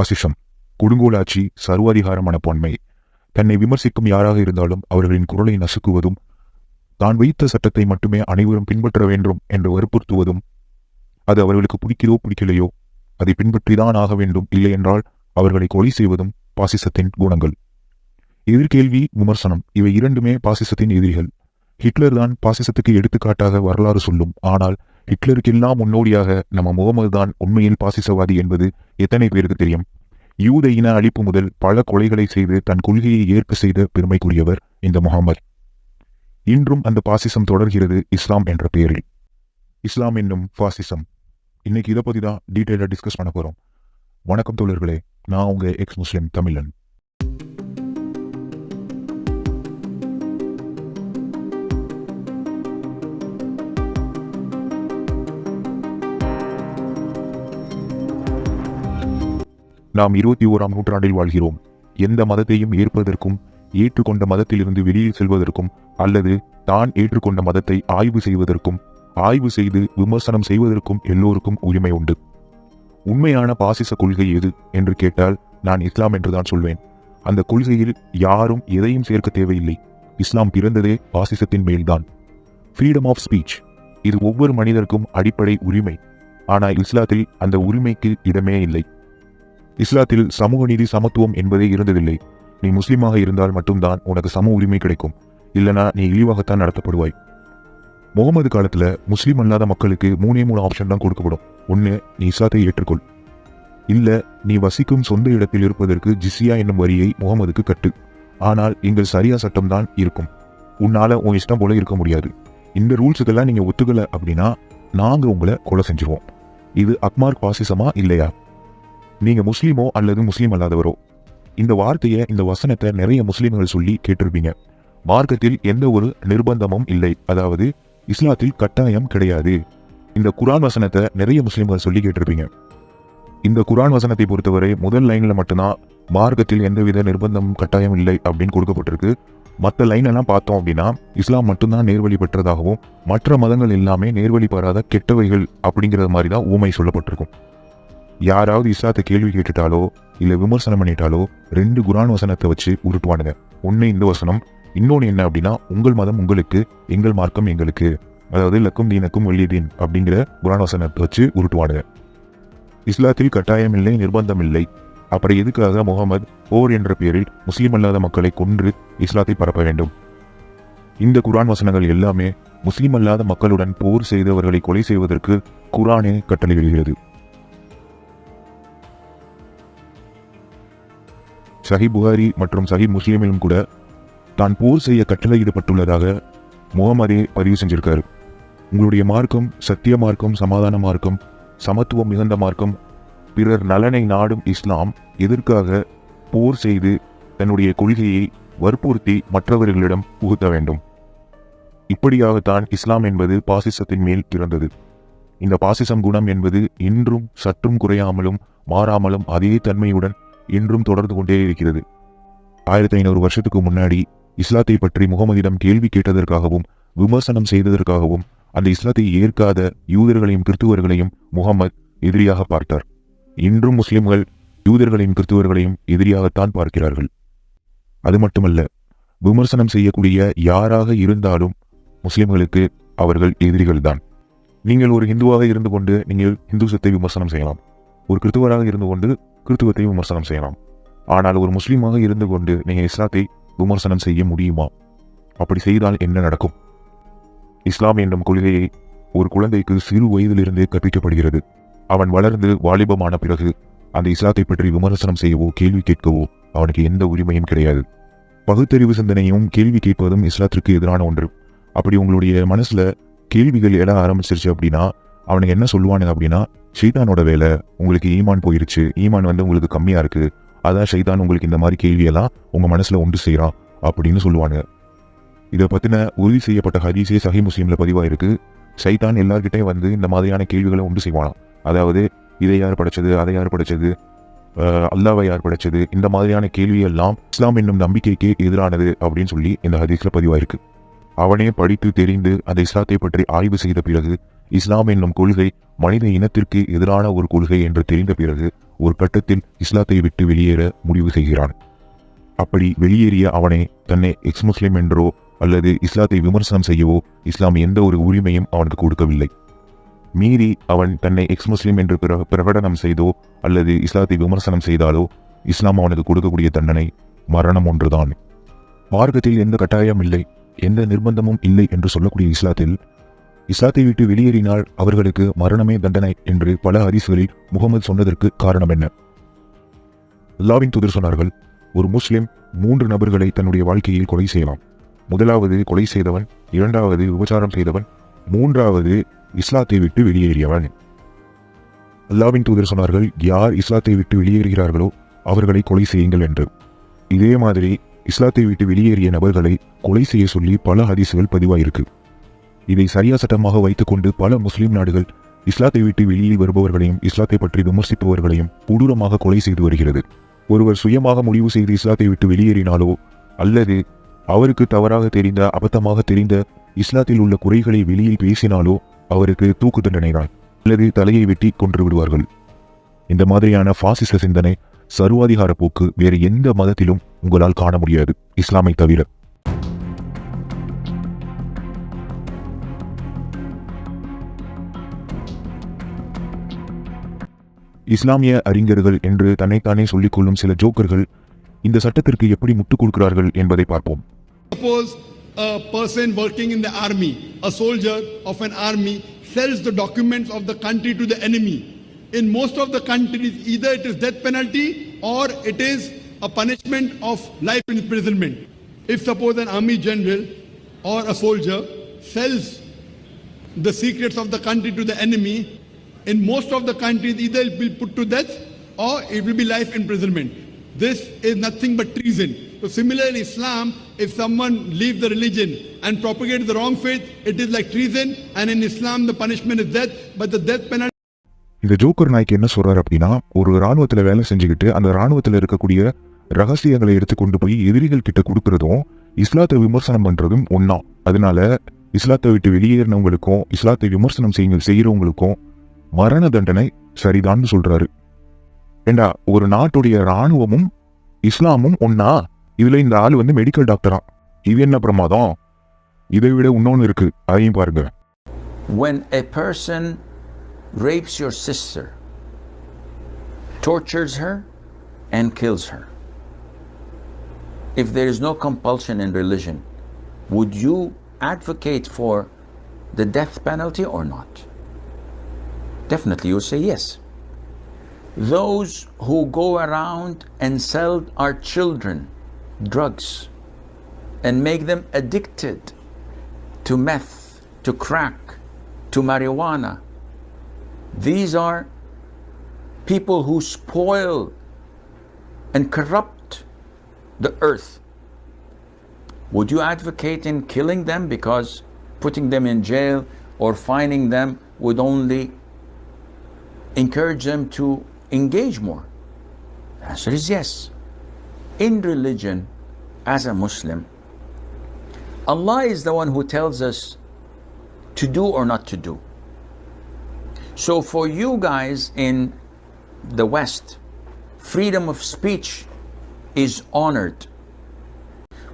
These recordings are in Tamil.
பாசிசம் கொடுங்கோலாட்சி சர்வாதிகார மனப்பான்மை தன்னை விமர்சிக்கும் யாராக இருந்தாலும் அவர்களின் குரலை நசுக்குவதும் தான் வைத்த சட்டத்தை மட்டுமே அனைவரும் பின்பற்ற வேண்டும் என்று வற்புறுத்துவதும் அது அவர்களுக்கு பிடிக்கிறதோ பிடிக்கலையோ அதை பின்பற்றிதான் ஆக வேண்டும் இல்லை என்றால் அவர்களை கொலை செய்வதும் பாசிசத்தின் குணங்கள். எதிர்கேள்வி விமர்சனம் இவை இரண்டுமே பாசிசத்தின் எதிரிகள். ஹிட்லர் தான் பாசிசத்துக்கு எடுத்துக்காட்டாக வரலாறு சொல்லும். ஆனால் ஹிட்லருக்கெல்லாம் முன்னோடியாக நம்ம முகமது தான் உண்மையில் பாசிசவாதி என்பது எத்தனை பேருக்கு தெரியும்? யூத இன அழிப்பு முதல் பல கொலைகளை செய்து தன் கொள்கையை ஏற்க செய்த பெருமைக்குரியவர் இந்த முகமது. இன்றும் அந்த பாசிசம் தொடர்கிறது இஸ்லாம் என்ற பெயரில். இஸ்லாம் என்னும் பாசிசம். இன்னைக்கு இதை பற்றி தான் டீட்டெயிலாக டிஸ்கஸ் பண்ண போகிறோம் வணக்கம் தோழர்களே நான் உங்க எக்ஸ் முஸ்லிம் தமிழன். நாம் இருபத்தி ஓராம் நூற்றாண்டில் வாழ்கிறோம். எந்த மதத்தையும் ஏற்பதற்கும் ஏற்றுக்கொண்ட மதத்திலிருந்து வெளியில் செல்வதற்கும் அல்லது தான் ஏற்றுக்கொண்ட மதத்தை ஆய்வு செய்வதற்கும் ஆய்வு செய்து விமர்சனம் செய்வதற்கும் எல்லோருக்கும் உரிமை உண்டு. உண்மையான பாசிச கொள்கை எது என்று கேட்டால் நான் இஸ்லாம் என்றுதான் சொல்வேன். அந்த கொள்கையில் யாரும் எதையும் சேர்க்க தேவையில்லை. இஸ்லாம் பிறந்ததே பாசிசத்தின் மேல்தான். ஃப்ரீடம் ஆஃப் ஸ்பீச் இது ஒவ்வொரு மனிதருக்கும் அடிப்படை உரிமை. ஆனால் இஸ்லாத்தில் அந்த உரிமைக்கு இடமே இல்லை. இஸ்லாத்தில் சமூக நீதி சமத்துவம் என்பதே இருந்ததில்லை. நீ முஸ்லீமாக இருந்தால் மட்டும்தான் உனக்கு சம உரிமை கிடைக்கும். இல்லனா நீ இழிவாகத்தான் நடத்தப்படுவாய். முகமது காலத்துல முஸ்லீம் அல்லாத மக்களுக்கு மூணே மூணு ஆப்ஷன் தான் கொடுக்கப்படும். ஒன்று நீ இஸ்லாத்தை ஏற்றுக்கொள். இல்ல நீ வசிக்கும் சொந்த இடத்தில் இருப்பதற்கு ஜிசியா என்னும் வரியை முகமதுக்கு கட்டு. ஆனால் எங்கள் சரியா சட்டம்தான் இருக்கும். உன்னால உன் இஷ்டம் போல இருக்க முடியாது. இந்த ரூல்ஸுக்கெல்லாம் நீங்க ஒத்துக்கல அப்படின்னா நாங்க உங்களை கொலை செஞ்சுருவோம். இது அக்மார்க் பாசிசமா இல்லையா? நீங்க முஸ்லீமோ அல்லது முஸ்லீம் அல்லாதவரோ இந்த வார்த்தையை இந்த வசனத்தை நிறைய முஸ்லீம்கள் சொல்லி கேட்டிருப்பீங்க. மார்க்கத்தில் எந்த ஒரு நிர்பந்தமும் இல்லை. அதாவது இஸ்லாத்தில் கட்டாயம் கிடையாது. இந்த குரான் வசனத்தை நிறைய முஸ்லீம்கள் சொல்லி கேட்டிருப்பீங்க. இந்த குரான் வசனத்தை பொறுத்தவரை முதல் லைன்ல மட்டும்தான் மார்க்கத்தில் எந்தவித நிர்பந்தமும் கட்டாயம் இல்லை அப்படின்னு கொடுக்கப்பட்டிருக்கு. மற்ற லைன் எல்லாம் பார்த்தோம் அப்படின்னா இஸ்லாம் மட்டும்தான் நேர்வழி பெற்றதாகவும் மற்ற மதங்கள் எல்லாமே நேர்வழி பெறாத கெட்டவைகள் அப்படிங்கிறது மாதிரி தான் ஊமை சொல்லப்பட்டிருக்கும். யாராவது இஸ்லாத்தை கேள்வி கேட்டுட்டாலோ இல்லை விமர்சனம் பண்ணிட்டாலோ ரெண்டு குரான் வசனத்தை வச்சு உருட்டுவானுங்க. ஒன்று இந்த வசனம் இன்னொன்னு என்ன அப்படின்னா உங்கள் மதம் உங்களுக்கு எங்கள் மார்க்கம் எங்களுக்கு. அதாவது லக்கும் தீனக்கும் வெளியதீன் அப்படிங்கிற குரான் வசனத்தை வச்சு உருட்டுவானுங்க. இஸ்லாத்தில் கட்டாயம் இல்லை நிர்பந்தம் இல்லை அப்புறம் எதுக்காக முகமது போர் என்ற பெயரில் முஸ்லீம் அல்லாத மக்களை கொன்று இஸ்லாத்தை பரப்ப வேண்டும்? இந்த குரான் வசனங்கள் எல்லாமே முஸ்லீம் அல்லாத மக்களுடன் போர் செய்தவர்களை கொலை செய்வதற்கு குரானே கட்டளையிடுகிறது. சஹி புகாரி மற்றும் சஹி முஸ்லீமிலும் கூட தான் போர் செய்ய கட்டளையிடப்பட்டுள்ளதாக முகமதே பதிவு செஞ்சிருக்காரு. உங்களுடைய மார்க்கம் சத்திய மார்க்கம் சமாதான மார்க்கம் சமத்துவம் மிகுந்த மார்க்கம் பிறர் நலனை நாடும் இஸ்லாம் எதற்காக போர் செய்து தன்னுடைய கொள்கையை வற்புறுத்தி மற்றவர்களிடம் புகுத்த வேண்டும். இப்படியாகத்தான் இஸ்லாம் என்பது பாசிசத்தின் மேல் பிறந்தது இந்த பாசிசம் குணம் என்பது இன்றும் சற்றும் குறையாமலும் மாறாமலும் அதே தன்மையுடன் இன்றும் தொடர்ந்து கொண்டே இருக்கிறது. ஆயிரத்தி ஐநூறு வருஷத்துக்கு முன்னாடி இஸ்லாத்தை பற்றி முகமதிடம் கேள்வி கேட்டதற்காகவும் விமர்சனம் செய்ததற்காகவும் அந்த இஸ்லாத்தை ஏற்காத யூதர்களையும் கிறிஸ்துவர்களையும் முகமது எதிரியாக பார்த்தார். இன்றும் முஸ்லிம்கள் யூதர்களையும் கிறிஸ்துவர்களையும் எதிரியாகத்தான் பார்க்கிறார்கள். அது மட்டுமல்ல விமர்சனம் செய்யக்கூடிய யாராக இருந்தாலும் முஸ்லிம்களுக்கு அவர்கள் எதிரிகள்தான். நீங்கள் ஒரு இந்துவாக இருந்து கொண்டு நீங்கள் இந்துசத்தை விமர்சனம் செய்யலாம். ஒரு கிறிஸ்துவராக இருந்து கொண்டு கிறித்துவத்தை விமர்சனம் செய்யலாம். ஆனால் ஒரு முஸ்லீமாக இருந்து கொண்டு நீங்கள் இஸ்லாத்தை விமர்சனம் செய்ய முடியுமா? அப்படி செய்தால் என்ன நடக்கும்? இஸ்லாம் என்னும் கொள்கையை ஒரு குழந்தைக்கு சிறு வயதிலிருந்தே கற்பிக்கப்படுகிறது. அவன் வளர்ந்து வாலிபமான பிறகு அந்த இஸ்லாத்தை பற்றி விமர்சனம் செய்யவோ கேள்வி கேட்கவோ அவனுக்கு எந்த உரிமையும் கிடையாது. பகுத்தறிவு சிந்தனையும் கேள்வி கேட்பதும் இஸ்லாத்திற்கு எதிரான ஒன்று. அப்படி உங்களுடைய மனசுல கேள்விகள் எழ ஆரம்பிச்சிருச்சு அப்படின்னா அவனுக்கு என்ன சொல்லுவானுங்க அப்படின்னா ஷைத்தானோட வேலை உங்களுக்கு ஈமான் போயிருச்சு ஈமான் வந்து உங்களுக்கு கம்மியாக இருக்கு. அதான் ஷைத்தான் உங்களுக்கு இந்த மாதிரி கேள்வியெல்லாம் உங்கள் மனசில் ஒன்று செய்கிறான் அப்படின்னு சொல்லுவாங்க. இதை பற்றின உறுதி செய்யப்பட்ட ஹதீஸே சஹி முஸ்லீமில் பதிவாயிருக்கு. சைதான் எல்லார்கிட்டே வந்து இந்த மாதிரியான கேள்விகளை உண்டு செய்வானாம். அதாவது இதை யார் படைச்சது அதை யார் படைச்சது அல்லாவை யார் படைச்சது இந்த மாதிரியான கேள்வியெல்லாம் இஸ்லாம் என்னும் நம்பிக்கைக்கு எதிரானது அப்படின்னு சொல்லி இந்த ஹதீஸில் பதிவாயிருக்கு. அவனே படித்து தெரிந்து அந்த இஸ்லாத்தை பற்றி ஆய்வு செய்த பிறகு இஸ்லாம் என்னும் கொள்கை மனித இனத்திற்கு எதிரான ஒரு கொள்கை என்று தெரிந்த பிறகு ஒரு கட்டத்தில் இஸ்லாத்தை விட்டு வெளியேற முடிவு செய்கிறான். அப்படி வெளியேறிய அவனை தன்னை எக்ஸ் முஸ்லிம் என்றோ அல்லது இஸ்லாத்தை விமர்சனம் செய்யவோ இஸ்லாம் எந்த ஒரு உரிமையும் அவனுக்கு கொடுக்கவில்லை. மீறி அவன் தன்னை எக்ஸ் முஸ்லிம் என்று பிர- பிரகடனம் செய்தோ அல்லது இஸ்லாத்தை விமர்சனம் செய்தாலோ இஸ்லாம் அவனுக்கு கொடுக்கக்கூடிய தண்டனை மரணம் ஒன்றுதான். மார்க்கத்தில் எந்த கட்டாயம் இல்லை எந்த நிர்பந்தமும் இல்லை என்று சொல்லக்கூடிய இஸ்லாத்தில் இஸ்லாத்தை விட்டு வெளியேறினால் அவர்களுக்கு மரணமே தண்டனை என்று பல ஹதீஸ்களில் முகமது சொன்னதற்கு காரணம் என்ன? அல்லாவின் தூதர் சொன்னார்கள் ஒரு முஸ்லிம் மூன்று நபர்களை தன்னுடைய வாழ்க்கையில் கொலை செய்யலாம். முதலாவது கொலை செய்தவன் இரண்டாவது விபச்சாரம் செய்தவன் மூன்றாவது இஸ்லாத்தை விட்டு வெளியேறியவன். அல்லாவின் தூதர் சொன்னார்கள் யார் இஸ்லாத்தை விட்டு வெளியேறுகிறார்களோ அவர்களை கொலை செய்யுங்கள் என்று. இதே மாதிரி இஸ்லாத்தை விட்டு வெளியேறிய நபர்களை கொலை செய்ய சொல்லி பல ஹதீசுகள் பதிவாயிருக்கு. இதை சரியா சட்டமாக வைத்துக்கொண்டு பல முஸ்லிம் நாடுகள் இஸ்லாத்தை விட்டு வெளியில் வருபவர்களையும் இஸ்லாத்தை பற்றி விமர்சிப்பவர்களையும் கொடூரமாக கொலை செய்து வருகிறது. ஒருவர் சுயமாக முடிவு செய்து இஸ்லாத்தை விட்டு வெளியேறினாலோ அல்லது அவருக்கு தவறாக தெரிந்த அபத்தமாக தெரிந்த இஸ்லாத்தில் உள்ள குறைகளை வெளியில் பேசினாலோ அவருக்கு தூக்கு தண்டனைதான் அல்லது தலையை வெட்டி கொன்று விடுவார்கள். இந்த மாதிரியான பாசிச சிந்தனை சர்வாதிகார போக்கு வேறு எந்த மதத்திலும் உங்களால் காண முடியாது. இஸ்லாமை தவிர. இஸ்லாமிய அறிஞர்கள் என்று தன்னைத்தானே சொல்லிக் கொள்ளும் சில ஜோக்கர்கள் இந்த சட்டத்திற்கு எப்படி முட்டுக் கொடுக்கிறார்கள் என்பதை பார்ப்போம் a person working in the army, a soldier of an army, sells the documents of the country to the enemy. In most of the countries, either it is death penalty or it is a punishment of life imprisonment. If suppose an army general or a soldier sells the secrets of the country to the enemy, in most of the countries, either it will be put to death or it will be life imprisonment. This is nothing but treason. So, similar in Islam, if someone leaves the religion and propagates the wrong faith, it is like treason, and in Islam, the punishment is death, but the death penalty. இந்த ஜோக்கர் நாய்க்கு என்ன சொல்றாரு அப்படின்னா ஒரு ராணுவத்துல வேலை செஞ்சுக்கிட்டு அந்த ராணுவத்துல இருக்கக்கூடிய ரகசியங்களை எடுத்து கொண்டு போய் எதிரிகள் கிட்ட கொடுக்கறதும் இஸ்லாத்தை விமர்சனம் பண்றதும் ஒன்னா அதனால இஸ்லாத்தை விட்டு வெளியேறினவங்களுக்கும் இஸ்லாத்தை விமர்சனம் செய்ய செய்யறவங்களுக்கும் மரண தண்டனை சரிதான்னு சொல்றாரு ஏண்டா ஒரு நாட்டுடைய ராணுவமும் இஸ்லாமும் ஒன்னா இதுல இந்த ஆள் வந்து மெடிக்கல் டாக்டரா இது என்ன பிரமாதம் இதை விட இன்னொன்னு இருக்கு அதையும் பாருங்க when a person rapes your sister, tortures her, and kills her, if there is no compulsion in religion, would you advocate for the death penalty or not? Definitely, you'll say yes. Those who go around and sell our children drugs and make them addicted to meth, to crack, to marijuana. These are people who spoil and corrupt the earth. Would you advocate in killing them because putting them in jail or fining them would only encourage them to engage more? The answer is yes. In religion, as a Muslim, Allah is the one who tells us to do or not to do. So for you guys in the West, freedom of speech is honored.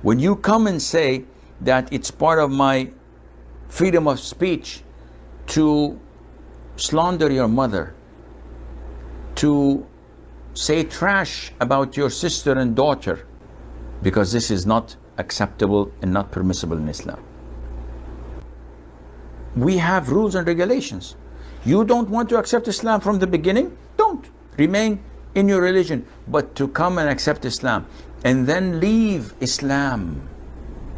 When you come and say that it's part of my freedom of speech to slander your mother, to say trash about your sister and daughter, because this is not acceptable and not permissible in Islam. We have rules and regulations. You don't want to accept Islam from the beginning? Don't. Remain in your religion. But to come and accept Islam and then leave Islam,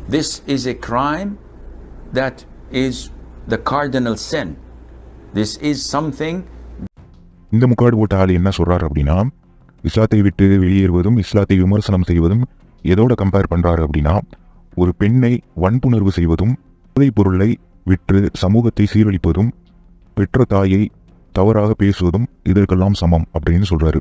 this is a crime that is the cardinal sin. This is something இந்த முக்காடு போட்ட ஆள் என்ன சொல்கிறார் அப்படின்னா இஸ்லாத்தை விட்டு வெளியேறுவதும் இஸ்லாத்தை விமர்சனம் செய்வதும் எதோட கம்பேர் பண்ணுறாரு அப்படின்னா ஒரு பெண்ணை வன்புணர்வு செய்வதும் போதைப் பொருளை விற்று சமூகத்தை சீரழிப்பதும் பெற்ற தாயை தவறாக பேசுவதும் இதற்கெல்லாம் சமம் அப்படின்னு சொல்கிறாரு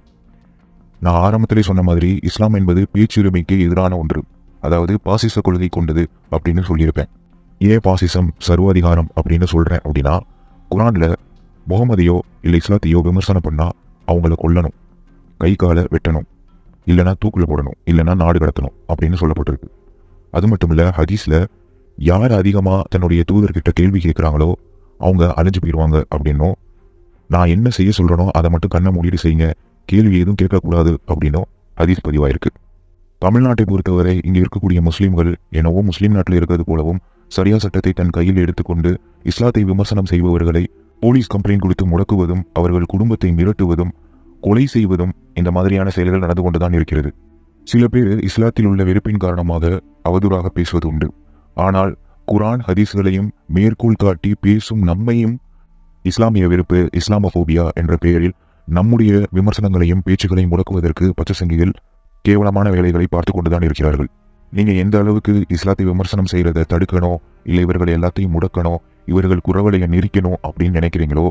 நான் ஆரம்பத்திலே சொன்ன மாதிரி இஸ்லாம் என்பது பேச்சுரிமைக்கு எதிரான ஒன்று. அதாவது பாசிச கொள்கை கொண்டது அப்படின்னு சொல்லியிருப்பேன். ஏன் பாசிசம் சர்வாதிகாரம் அப்படின்னு சொல்கிறேன் அப்படின்னா குரானில் முகமதையோ இல்லை இஸ்லாத்தையோ விமர்சனம் பண்ணால் அவங்கள கொல்லணும். கை காலை வெட்டணும். இல்லைன்னா தூக்கில் போடணும். இல்லைன்னா நாடு கடத்தணும் அப்படின்னு சொல்லப்பட்டிருக்கு. அது மட்டும் இல்லை ஹதீஸில் யார் அதிகமாக தன்னுடைய தூதர்கிட்ட கேள்வி கேட்குறாங்களோ அவங்க அழிஞ்சு போயிடுவாங்க அப்படின்னும் நான் என்ன செய்ய சொல்கிறனோ அதை மட்டும் கண்ணை மூடிட்டு செய்யுங்க. கேள்வி எதுவும் கேட்கக்கூடாது அப்படின்னும் ஹதீஸ் பதிவாயிருக்கு. தமிழ்நாட்டை பொறுத்தவரை இங்கே இருக்கக்கூடிய முஸ்லீம்கள் என்னவோ முஸ்லீம் நாட்டில் இருக்கிறது போலவும் சரியா சட்டத்தை தன் கையில் எடுத்துக்கொண்டு இஸ்லாத்தை விமர்சனம் செய்பவர்களை போலீஸ் கம்ப்ளைண்ட் கொடுத்து முடக்குவதும் அவர்கள் குடும்பத்தை மிரட்டுவதும் கொலை செய்வதும் இந்த மாதிரியான செயல்கள் நடந்து கொண்டுதான் இருக்கிறது. சில பேர் இஸ்லாத்தில் உள்ள வெறுப்பின் காரணமாக அவதூறாக பேசுவது உண்டு. ஆனால் குரான் ஹதீஸ்களையும் மேற்கோள் காட்டி பேசும் நம்மையும் இஸ்லாமிய வெறுப்பு இஸ்லாமோபியா என்ற பெயரில் நம்முடைய விமர்சனங்களையும் பேச்சுகளையும் முடக்குவதற்கு பச்சைசங்கிகள் கேவலமான வேலைகளை பார்த்து கொண்டுதான் இருக்கிறார்கள். நீங்கள் எந்த அளவுக்கு இஸ்லாத்தை விமர்சனம் செய்கிறத தடுக்கணும் இல்லை இவர்கள் எல்லாத்தையும் முடக்கணும் இவர்கள் குரவலையை நெரிக்கணும் அப்படின்னு நினைக்கிறீங்களோ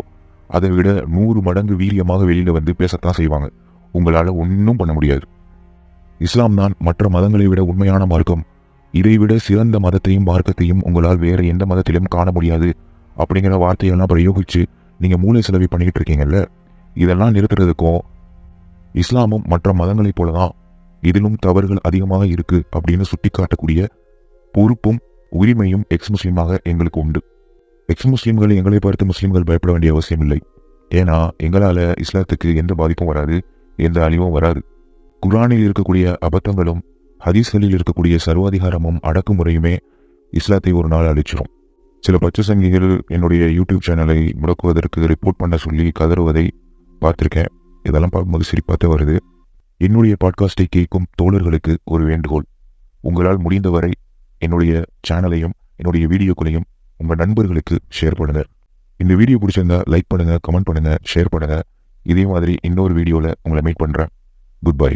அதை விட நூறு மடங்கு வீரியமாக வெளியில் வந்து பேசத்தான் செய்வாங்க. உங்களால் ஒன்றும் பண்ண முடியாது. இஸ்லாம் தான் மற்ற மதங்களை விட உண்மையான மார்க்கம். இதைவிட சிறந்த மதத்தையும் மார்க்கத்தையும் உங்களால் வேற எந்த மதத்திலும் காண முடியாது அப்படிங்கிற வார்த்தையெல்லாம் பிரயோகிச்சு நீங்கள் மூளை செலவி பண்ணிக்கிட்டு இருக்கீங்கல்ல? இதெல்லாம் நிறுத்துறதுக்கும் இஸ்லாமும் மற்ற மதங்களைப் போலதான் இதிலும் தவறுகள் அதிகமாக இருக்குது அப்படின்னு சுட்டிக்காட்டக்கூடிய பொறுப்பும் உரிமையும் எக்ஸ் முஸ்லீமாக எங்களுக்கு உண்டு. எக்ஸ் முஸ்லீம்கள் எங்களை பார்த்து முஸ்லீம்கள் பயப்பட வேண்டிய அவசியம் இல்லை. ஏன்னா எங்களால் இஸ்லாத்துக்கு எந்த பாதிப்பும் வராது எந்த அழிவும் வராது. குரானில் இருக்கக்கூடிய அபத்தங்களும் ஹதீஸ்களில் இருக்கக்கூடிய சர்வாதிகாரமும் அடக்குமுறையுமே இஸ்லாத்தை ஒரு நாள் அழிச்சிடும் சில பச்சை சங்கிகள் என்னுடைய யூடியூப் சேனலை முடக்குவதற்கு ரிப்போர்ட் பண்ண சொல்லி கதறுவதை பார்த்துருக்கேன். இதெல்லாம் பார்க்கும்போது சிரிப்பாத்த வருது. என்னுடைய பாட்காஸ்டை கேட்கும் தோழர்களுக்கு ஒரு வேண்டுகோள். உங்களால் முடிந்தவரை என்னுடைய சேனலையும் என்னுடைய வீடியோக்களையும் உங்கள் நண்பர்களுக்கு ஷேர் பண்ணுங்கள் இந்த வீடியோ பிடிச்சிருந்தா லைக் பண்ணுங்க கமெண்ட் பண்ணுங்க ஷேர் பண்ணுங்க. இதே மாதிரி இன்னொரு வீடியோவில் உங்களை மீட் பண்ணுறேன் குட் பை